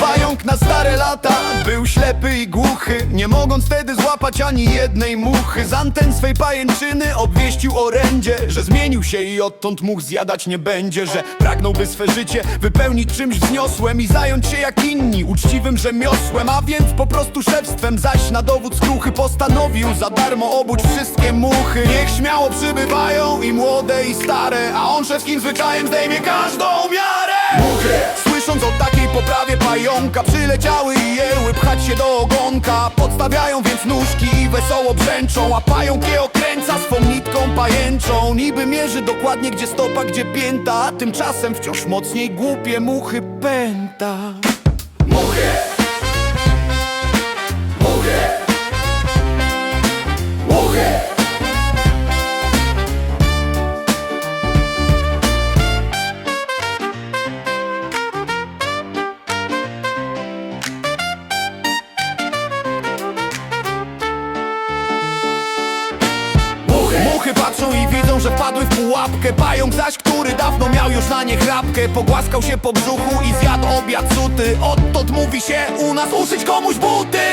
Pająk na stare lata był ślepy i głuchy Nie mogąc wtedy złapać ani jednej muchy. Z anten swej pajęczyny obwieścił orędzie Że zmienił się i odtąd mógł zjadać nie będzie Że pragnąłby swe życie wypełnić czymś wzniosłym I zająć się jak inni uczciwym rzemiosłem. A więc po prostu szewstwem Zaś na dowód skruchy postanowił za darmo obudź wszystkie muchy. Niech śmiało przybywają i młode i stare A on szewskim zwyczajem zdejmie każdą miarę. Muchy Przyleciały i jęły pchać się do ogonka. Podstawiają więc nóżki i wesoło brzęczą A pająk je okręca swą nitką pajęczą. Niby mierzy dokładnie gdzie stopa, gdzie pięta A tymczasem wciąż mocniej głupie muchy pęta. Muchy Muchy patrzą i widzą, że wpadły w pułapkę. Pająk zaś, który dawno miał już na nie chrapkę. Pogłaskał się po brzuchu i zjadł obiad suty. Odtąd mówi się u nas uszyć komuś buty